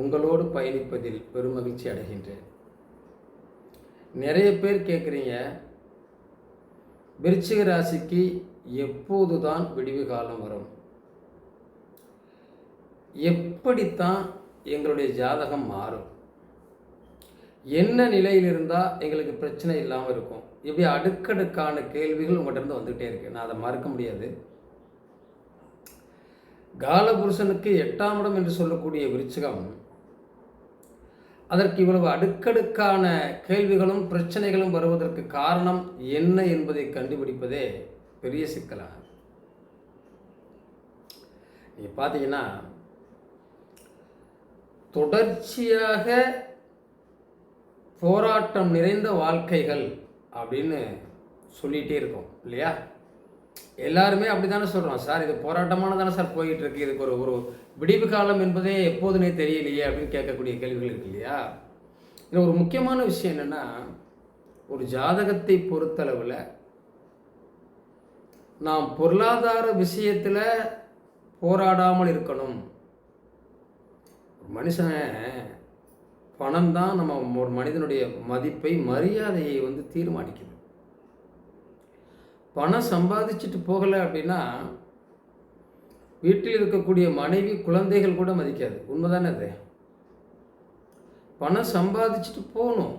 உங்களோடு பயணிப்பதில் பெருமகிழ்ச்சி அடைகின்றேன். நிறைய பேர் கேட்குறீங்க விருச்சிக ராசிக்கு எப்போது தான் விடிவு காலம் வரும்? எப்படித்தான் எங்களுடைய ஜாதகம் மாறும்? என்ன நிலையில் இருந்தால் எங்களுக்கு பிரச்சனை இல்லாமல் இருக்கும்? இப்படி அடுக்கடுக்கான கேள்விகள் உங்கள்கிட்ட இருந்து வந்துகிட்டே இருக்கு. நான் அதை மறக்க முடியாது. காலபுருஷனுக்கு எட்டாம் இடம் என்று சொல்லக்கூடிய விருச்சிகம் அதற்கு இவ்வளவு அடுக்கடுக்கான கேள்விகளும் பிரச்சனைகளும் வருவதற்கு காரணம் என்ன என்பதை கண்டுபிடிப்பதே பெரிய சிக்கலாக. நீங்கள் பார்த்தீங்கன்னா தொடர்ச்சியாக போராட்டம் நிறைந்த வாழ்க்கைகள் அப்படின்னு சொல்லிகிட்டே இருக்கோம் இல்லையா? எல்லாருமே அப்படி தானே சொல்கிறோம் சார் இது போராட்டமான தானே சார் போயிட்டு இருக்கு இதுக்கு ஒரு ஒரு விடிவு காலம் என்பதே எப்போதுனே தெரியலையே அப்படின்னு கேட்கக்கூடிய கேள்விகள் இருக்கு இல்லையா? இதில் ஒரு முக்கியமான விஷயம் என்னென்னா ஒரு ஜாதகத்தை பொறுத்தளவில் நாம் பொருளாதார விஷயத்தில் போராடாமல் இருக்கணும். மனுஷன் பணம் தான் நம்ம ஒரு மனிதனுடைய மதிப்பை மரியாதையை வந்து தீர்மானிக்குது. பணம் சம்பாதிச்சுட்டு போகலை அப்படின்னா வீட்டில் இருக்கக்கூடிய மனைவி குழந்தைகள் கூட மதிக்காது. உண்மைதானே அது? பணம் சம்பாதிச்சுட்டு போகணும்.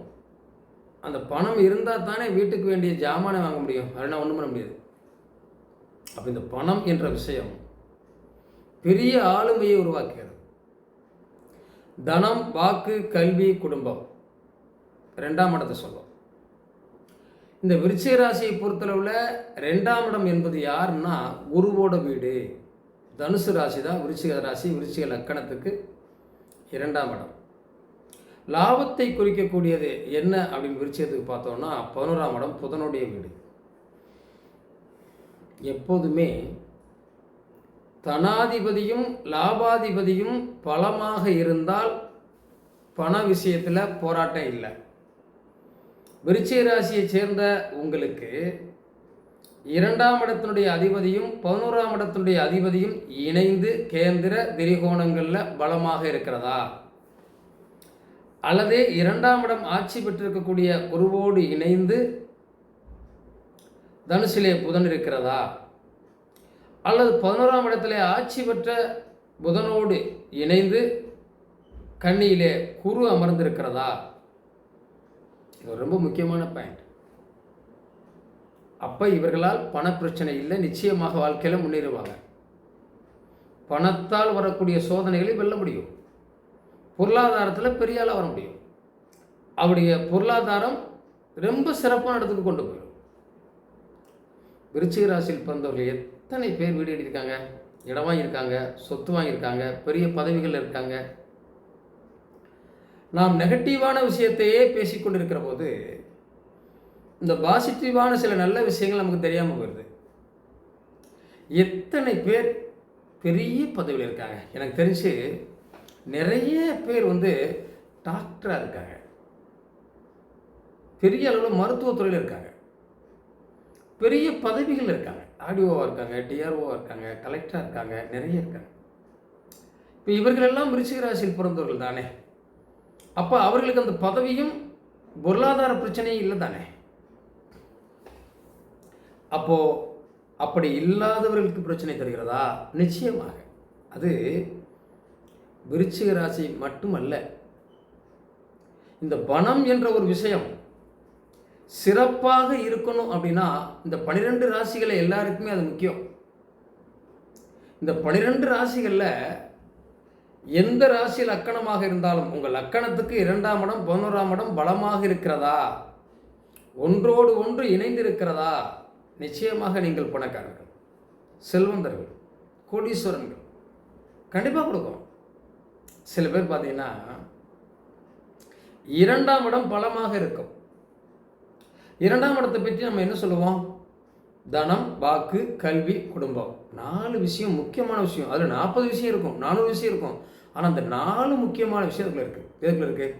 அந்த பணம் இருந்தால் தானே வீட்டுக்கு வேண்டிய ஜாமானை வாங்க முடியும். அதனால் ஒன்றும் பண்ண முடியாது. அப்போ இந்த பணம் என்ற விஷயம் பெரிய ஆளுமையை உருவாக்குகிறது. தனம் வாக்கு கல்வி குடும்பம். ரெண்டாம் இடத்தை சொல்லும் இந்த விருச்சிக ராசியை பொறுத்தளவில் ரெண்டாம் இடம் என்பது யாருன்னா குருவோட வீடு. தனுசு ராசி தான் விருச்சிக ராசி விருச்சிக லக்கணத்துக்கு இரண்டாம் இடம். லாபத்தை குறிக்கக்கூடியது என்ன அப்படின்னு விருச்சிகத்துக்கு பார்த்தோம்னா பதினோராம் இடம் புதனுடைய வீடு. எப்போதுமே தனாதிபதியும் லாபாதிபதியும் பலமாக இருந்தால் பண விஷயத்தில் போராட்டம் இல்லை. விருச்சிக ராசியை சேர்ந்த உங்களுக்கு இரண்டாம் இடத்தினுடைய அதிபதியும் பதினோராம் இடத்தினுடைய அதிபதியும் இணைந்து கேந்திர திரிகோணங்களில் பலமாக இருக்கிறதா? அல்லது இரண்டாம் இடம் ஆட்சி பெற்றிருக்கக்கூடிய குருவோடு இணைந்து தனுசிலே புதன் இருக்கிறதா? அல்லது பதினோராம் இடத்திலே ஆட்சி பெற்ற புதனோடு இணைந்து கண்ணியிலே குரு அமர்ந்திருக்கிறதா? இது ரொம்ப முக்கியமான பாயிண்ட் அப்போ இவர்களால் பணப்பிரச்சனை இல்லை நிச்சயமாக வாழ்க்கையில் முன்னேறுவாங்க. பணத்தால் வரக்கூடிய சோதனைகளை வெல்ல முடியும். பொருளாதாரத்தில் பெரிய ஆளாக வர முடியும். அவருடைய பொருளாதாரம் ரொம்ப சிறப்பான இடத்துக்கு கொண்டு போயிடும். விருச்சிக ராசியில் பிறந்தவர்கள் எத்தனை பேர் வீடு எடுத்திருக்காங்க இடம் வாங்கியிருக்காங்க சொத்து வாங்கியிருக்காங்க பெரிய பதவிகளில் இருக்காங்க நாம் நெகட்டிவான விஷயத்தையே பேசிக்கொண்டிருக்கிற போது இந்த பாசிட்டிவான சில நல்ல விஷயங்கள் நமக்கு தெரியாமல் போயிடுது எத்தனை பேர் பெரிய பதவியில் இருக்காங்க? எனக்கு தெரிஞ்சு நிறைய பேர் வந்து டாக்டராக இருக்காங்க. பெரிய அளவில் மருத்துவத்துறையில் இருக்காங்க. பெரிய பதவிகள் இருக்காங்க. ஆடிஓவாக இருக்காங்க டிஆர்ஓவாக இருக்காங்க கலெக்டராக இருக்காங்க நிறைய இருக்காங்க. இப்போ இவர்கள் எல்லாம் ராசியில் பிறந்தவர்கள் தானே? அப்போ அவர்களுக்கு அந்த பதவியும் பொருளாதார பிரச்சனையும் இல்லை தானே அப்போ அப்படி இல்லாதவர்களுக்கு பிரச்சனை தருகிறதா? நிச்சயமாக. அது விருச்சிக ராசி மட்டுமல்ல. இந்த பணம் என்ற ஒரு விஷயம் சிறப்பாக இருக்கணும் அப்படின்னா இந்த பனிரெண்டு ராசிகளை எல்லாருக்குமே அது முக்கியம். இந்த பனிரெண்டு ராசிகளில் எந்த ராசி லக்கணமாக இருந்தாலும் உங்கள் லக்கணத்துக்கு இரண்டாம் இடம் பதினோராம் இடம் பலமாக இருக்கிறதா? ஒன்றோடு ஒன்று இணைந்து இருக்கிறதா நிச்சயமாக நீங்கள் பணக்காரர்கள் செல்வந்தர்கள் கோடீஸ்வரன்கள். கண்டிப்பாக கொடுக்கும் சில பேர் பார்த்தீங்கன்னா இரண்டாம் இடம் பலமாக இருக்கும். இரண்டாம் இடத்தை பற்றி நம்ம என்ன சொல்லுவோம்? தனம் வாக்கு கல்வி குடும்பம். நாலு விஷயம் முக்கியமான விஷயம். அதில் நாற்பது விஷயம் இருக்கும். நானூறு விஷயம் இருக்கும். ஆனால் அந்த நாலு முக்கியமான விஷயம் இதுக்குள்ள இருக்குது எதுக்குள்ள இருக்கு?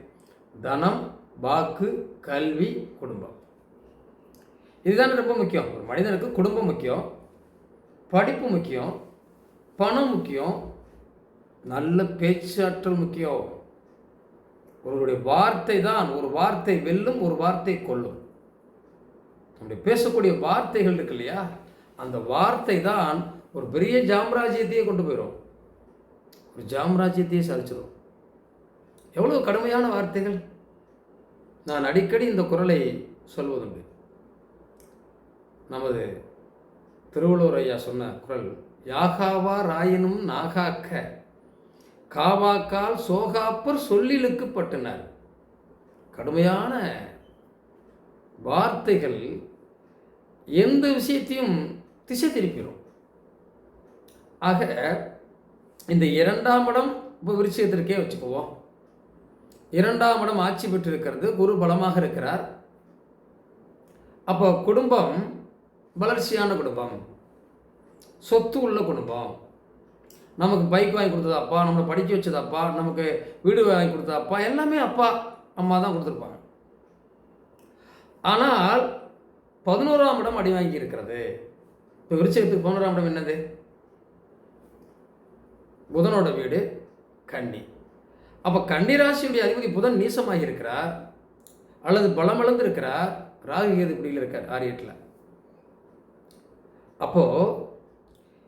தனம் வாக்கு கல்வி குடும்பம். இதுதான் ரொம்ப முக்கியம். ஒரு மனிதனுக்கு குடும்பம் முக்கியம் படிப்பு முக்கியம் பணம் முக்கியம் நல்ல பேச்சாற்றல் முக்கியம். ஒருவருடைய வார்த்தை தான். ஒரு வார்த்தை வெல்லும் ஒரு வார்த்தை கொல்லும் நம்முடைய பேசக்கூடிய வார்த்தைகள் இருக்கு இல்லையா? அந்த வார்த்தை தான் ஒரு பெரிய ஜாம்ராஜ்யத்தையே கொண்டு போயிடும் ஒரு ஜாம்ராஜ்யத்தையே சாதிச்சிடும் எவ்வளோ கடுமையான வார்த்தைகள்? நான் அடிக்கடி இந்த குரலை சொல்வதுண்டு. நமது திருவள்ளுவர் ஐயா சொன்ன குரல் யாகாவா ராயினும் நாகாக்க காவாக்கால் சோகாப்பர் சொல்லிலுக்கு பட்டனர். கடுமையான வார்த்தைகள் எந்த விஷயத்தையும் திசை திருப்பிடும் ஆக இந்த இரண்டாம் இடம் இப்போ விருச்சிகத்திற்கே வச்சுக்குவோம். இரண்டாம் இடம் ஆட்சி பெற்றிருக்கிறது குரு பலமாக இருக்கிறார். அப்போ குடும்பம் வளர்ச்சியான குடும்பம். சொத்து உள்ள குடும்பம். நமக்கு பைக் வாங்கி கொடுத்தது அப்பா நம்மளை படிக்க வச்சது அப்பா நமக்கு வீடு வாங்கி கொடுத்தது அப்பா எல்லாமே அப்பா அம்மா தான் கொடுத்துருப்பாங்க. ஆனால் பதினோராம் இடம் அடி வாங்கி இருக்கிறது இப்போ விருச்சகத்துக்கு பதினோராம் இடம் என்னது? புதனோட வீடு கன்னி. அப்போ கன்னி ராசியுடைய அதிபதி புதன் நீசமாக இருக்கிறார் அல்லது பலமளந்து இருக்கிறார் ராகு பிடியில் இருக்கார் ஆரியட்டில் அப்போது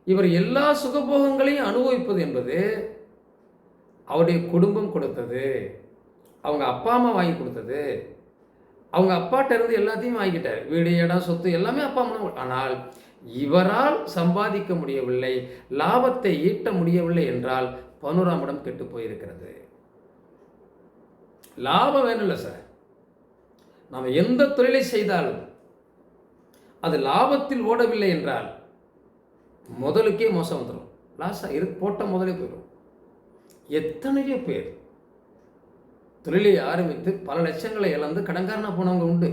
இவர் எல்லா சுகபோகங்களையும் அனுபவிப்பது என்பது அவருடைய குடும்பம் கொடுத்தது அவங்க அப்பா அம்மா வாங்கி கொடுத்தது அவங்க அப்பாட்ட இருந்து எல்லாத்தையும் வாங்கிட்டார். வீடு இடம் சொத்து எல்லாமே அப்பா அம்மா ஆனால் இவரால் சம்பாதிக்க முடியவில்லை லாபத்தை ஈட்ட முடியவில்லை என்றால் பதினோராம் இடம் கெட்டு போயிருக்கிறது. லாபம் வேணும்ல சார். நாம் எந்த தொழிலை செய்தாலும் அது லாபத்தில் ஓடவில்லை என்றால் முதலுக்கே மோசம் வந்துடும் லாஸாக இரு போட்ட முதலே போயிடும். எத்தனையோ பேர் தொழிலை ஆரம்பித்து பல லட்சங்களை இழந்து கடன்காரனாக போனவங்க உண்டு.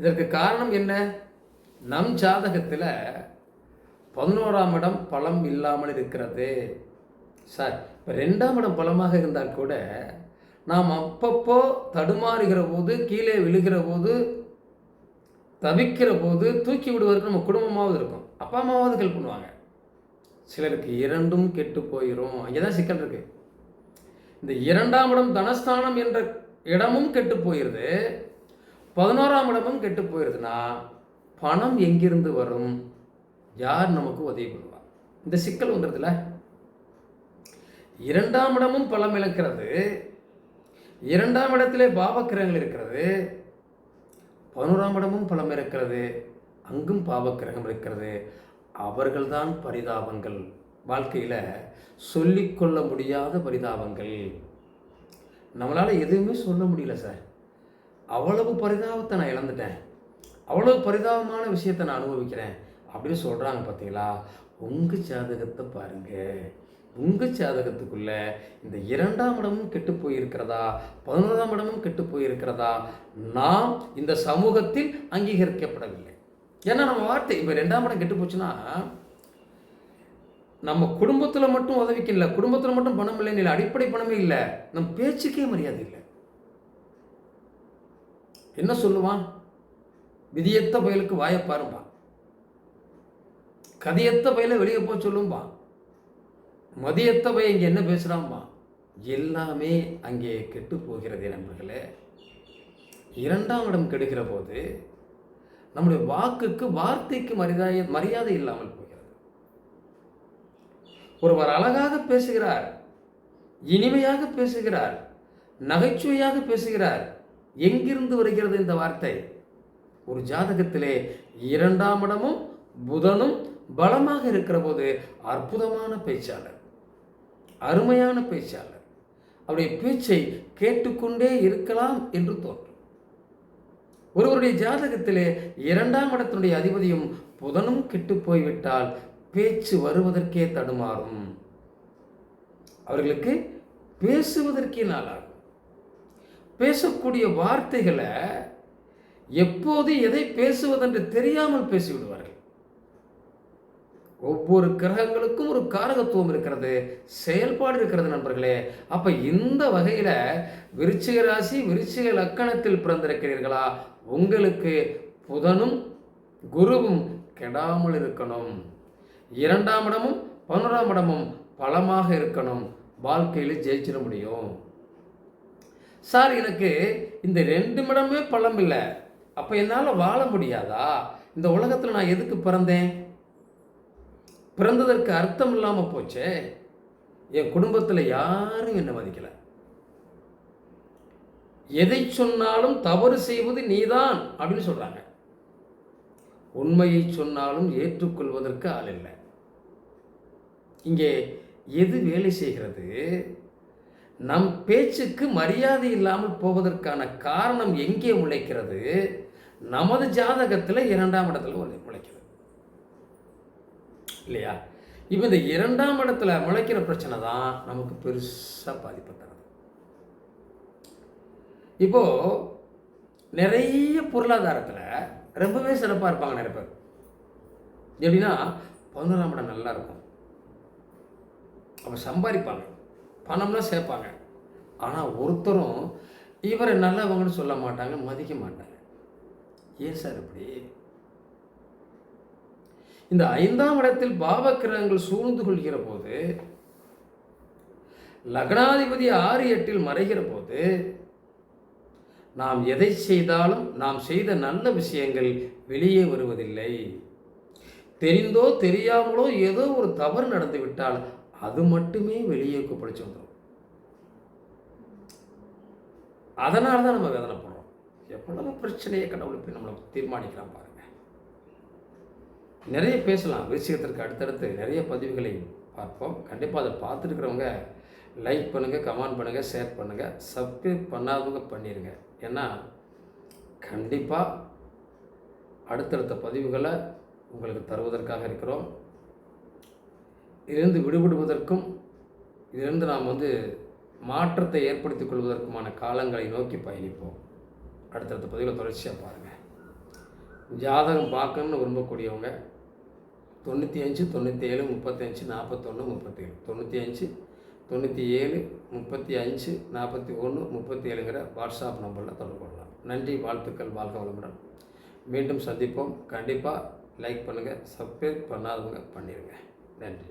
இதற்கு காரணம் என்ன? நம் ஜாதகத்தில் பதினோராம் இடம் பலம் இல்லாமல் இருக்கிறது. சார் இப்போ ரெண்டாம் இடம் பலமாக இருந்தால் கூட நாம் அப்பப்போ தடுமாறுகிற போது கீழே விழுகிற போது தவிக்கிற போது தூக்கி விடுவதற்கு நம்ம குடும்பமாவது இருக்கும். அப்பா அம்மாவது ஹெல்ப் பண்ணுவாங்க. சிலருக்கு இரண்டும் கெட்டு போயிடும் அங்கே தான் சிக்கல் இருக்குது இந்த இரண்டாம் இடம் தனஸ்தானம் என்ற இடமும் கெட்டு போயிடுது பதினோராம் இடமும் கெட்டு போயிடுதுன்னா பணம் எங்கிருந்து வரும்? யார் நமக்கு உதவி பண்ணுவார் இந்த சிக்கல் வந்துடுதுல இரண்டாம் இடமும் பலம் இழக்கிறது. இரண்டாம் இடத்திலே பாவக்கிரகங்கள் இருக்கிறது. பதினோராம் இடமும் பலம் இருக்கிறது அங்கும் பாவக்கிரகம் இருக்கிறது. அவர்கள்தான் பரிதாபங்கள். வாழ்க்கையில் சொல்லிக்கொள்ள முடியாத பரிதாபங்கள். நம்மளால் எதுவுமே சொல்ல முடியல சார் அவ்வளவு பரிதாபத்தை நான் இழந்துட்டேன். அவ்வளவு பரிதாபமான விஷயத்தை நான் அனுபவிக்கிறேன். அப்படின்னு சொல்கிறாங்க பார்த்தீங்களா உங்கள் ஜாதகத்தை பாருங்கள் உங்கள் ஜாதகத்துக்குள்ளே இந்த இரண்டாம் இடமும் கெட்டு போயிருக்கிறதா? பதினோராம் இடமும் கெட்டு போயிருக்கிறதா? நாம் இந்த சமூகத்தில் அங்கீகரிக்கப்படவில்லை. ஏன்னா நம்ம வார்த்தை இப்போ ரெண்டாம் இடம் கெட்டு போச்சுன்னா நம்ம குடும்பத்தில் மட்டும் உதவிக்கு இல்லை குடும்பத்தில் மட்டும் பணம் இல்லைன்னு இல்லை அடிப்படை பணமே இல்லை நம் பேச்சுக்கே மரியாதை இல்லை. என்ன சொல்லுவான்? விதியத்த பயலுக்கு வாயப்பாரும்பா கதியத்த பயில வெளியே போய் சொல்லும்பா. மதியத்த பய இங்கே என்ன பேசுகிறான்பா எல்லாமே அங்கே கெட்டு போகிறது நண்பர்களே. இரண்டாம் இடம் கெடுகிற போது நம்முடைய வாக்குக்கு வார்த்தைக்கு மரியாதை மரியாதை இல்லாமல் ஒருவர் அழகாக பேசுகிறார் இனிமையாக பேசுகிறார் நகைச்சுவையாக பேசுகிறார். எங்கிருந்து வருகிறது இந்த வார்த்தை? ஒரு ஜாதகத்திலே இரண்டாம் இடமும் புதனும் பலமாக இருக்கிற போது அற்புதமான பேச்சாளர் அருமையான பேச்சாளர். அவருடைய பேச்சை கேட்டுக்கொண்டே இருக்கலாம் என்று தோன்றும். ஒருவருடைய ஜாதகத்திலே இரண்டாம் இடத்தினுடைய அதிபதியும் புதனும் கெட்டு போய்விட்டால் பேச்சு வருவதற்கே தடுமாறும். அவர்களுக்கு பேசுவதற்கே நாளாகும். பேசக்கூடிய வார்த்தைகளை எப்போது எதை பேசுவதென்று தெரியாமல் பேசிவிடுவார்கள். ஒவ்வொரு கிரகங்களுக்கும் ஒரு காரகத்துவம் இருக்கிறது செயல்பாடு இருக்கிறது நண்பர்களே. அப்போ இந்த வகையில் விருச்சிக ராசி விருச்சிக லக்கணத்தில் பிறந்திருக்கிறீர்களா? உங்களுக்கு புதனும் குருவும் கெடாமல் இருக்கணும். இரண்டாம் இடமும் பதினோராம் இடமும் பலமாக இருக்கணும். வாழ்க்கையில் ஜெயிச்சிட முடியும். சார் எனக்கு இந்த ரெண்டு இடமே பலம் இல்லை. அப்போ என்னால் வாழ முடியாதா? இந்த உலகத்தில் நான் எதுக்கு பிறந்தேன்? பிறந்ததற்கு அர்த்தம் இல்லாமல் போச்சே. என் குடும்பத்தில் யாரும் என்னை மதிக்கலை. எதை சொன்னாலும் தவறு செய்வது நீதான் அப்படின்னு சொல்கிறாங்க உண்மையை சொன்னாலும் ஏற்றுக்கொள்வதற்கு ஆள் இல்லை. இங்கே எது வேலை செய்கிறது? நம் பேச்சுக்கு மரியாதை இல்லாமல் போவதற்கான காரணம் எங்கே உழைக்கிறது நமது ஜாதகத்தில் இரண்டாம் இடத்துல உழை- முளைக்கிறது. இல்லையா? இப்போ இந்த இரண்டாம் இடத்துல முளைக்கிற பிரச்சனை தான் நமக்கு பெருசாக பாதிப்பு தருது. இப்போ நிறைய பொருளாதாரத்தில் ரொம்பவே சிறப்பாக இருப்பாங்க நிறைய பேர். எப்படின்னா பதினோராம் இடம் நல்லா இருக்கும். அவங்க சம்பாதிப்பாங்க. பணம்லாம் சேர்ப்பாங்க. ஆனால் ஒருத்தரும் இவரை நல்லவங்கன்னு சொல்ல மாட்டாங்க மதிக்க மாட்டாங்க. ஏன் சார் இப்படி? இந்த ஐந்தாம் இடத்தில் பாவக்கிரகங்கள் சூழ்ந்து கொள்கிற போது லக்னாதிபதி ஆறு எட்டில் மறைகிற போது நாம் எதை செய்தாலும் நாம் செய்த நல்ல விஷயங்கள் வெளியே வருவதில்லை. தெரிந்தோ தெரியாமலோ ஏதோ ஒரு தவறு நடந்துவிட்டால் அது மட்டுமே வெளியே குப்பளிச்சு வந்துடும் அதனால தான் நம்ம வேதனைப்படுறோம். எவ்வளவு பிரச்சனையை கடவுள் போய் நம்மளை தீர்மானிக்கலாம் பாருங்க. நிறைய பேசலாம். விஷயத்திற்கு அடுத்தடுத்து நிறைய பதிவுகளை பார்ப்போம். கண்டிப்பாக அதை பார்த்துருக்கிறவங்க லைக் பண்ணுங்கள் கமெண்ட் பண்ணுங்கள் ஷேர் பண்ணுங்கள் சப்ஸ்கிரைப் பண்ணாதவங்க பண்ணிடுங்க ஏன்னா கண்டிப்பாக அடுத்தடுத்த பதிவுகளை உங்களுக்கு தருவதற்காக இருக்கிறோம். இதிலிருந்து விடுபடுவதற்கும் இதிலிருந்து நாம் வந்து மாற்றத்தை ஏற்படுத்திக் கொள்வதற்குமான காலங்களை நோக்கி பயணிப்போம். அடுத்தடுத்த பதிவில் தொடர்ச்சியாக பாருங்கள் ஜாதகம் பார்க்கணும்னு விரும்பக்கூடியவங்க தொண்ணூற்றி அஞ்சு தொண்ணூற்றி ஏழு முப்பத்தஞ்சு நாற்பத்தொன்று முப்பத்தேழு. தொண்ணூற்றி அஞ்சு தொண்ணூற்றி ஏழு முப்பத்தி அஞ்சு நாற்பத்தி ஒன்று முப்பத்தி ஏழுங்கிற வாட்ஸ்அப் நம்பரில் தொடர்பு கொள்ளலாம். நன்றி வாழ்த்துக்கள் வாழ்க வளமுடன். மீண்டும் சந்திப்போம். கண்டிப்பாக லைக் பண்ணுங்கள் சப்ஸ்கிரைப் பண்ணாதவங்க பண்ணிடுங்க நன்றி.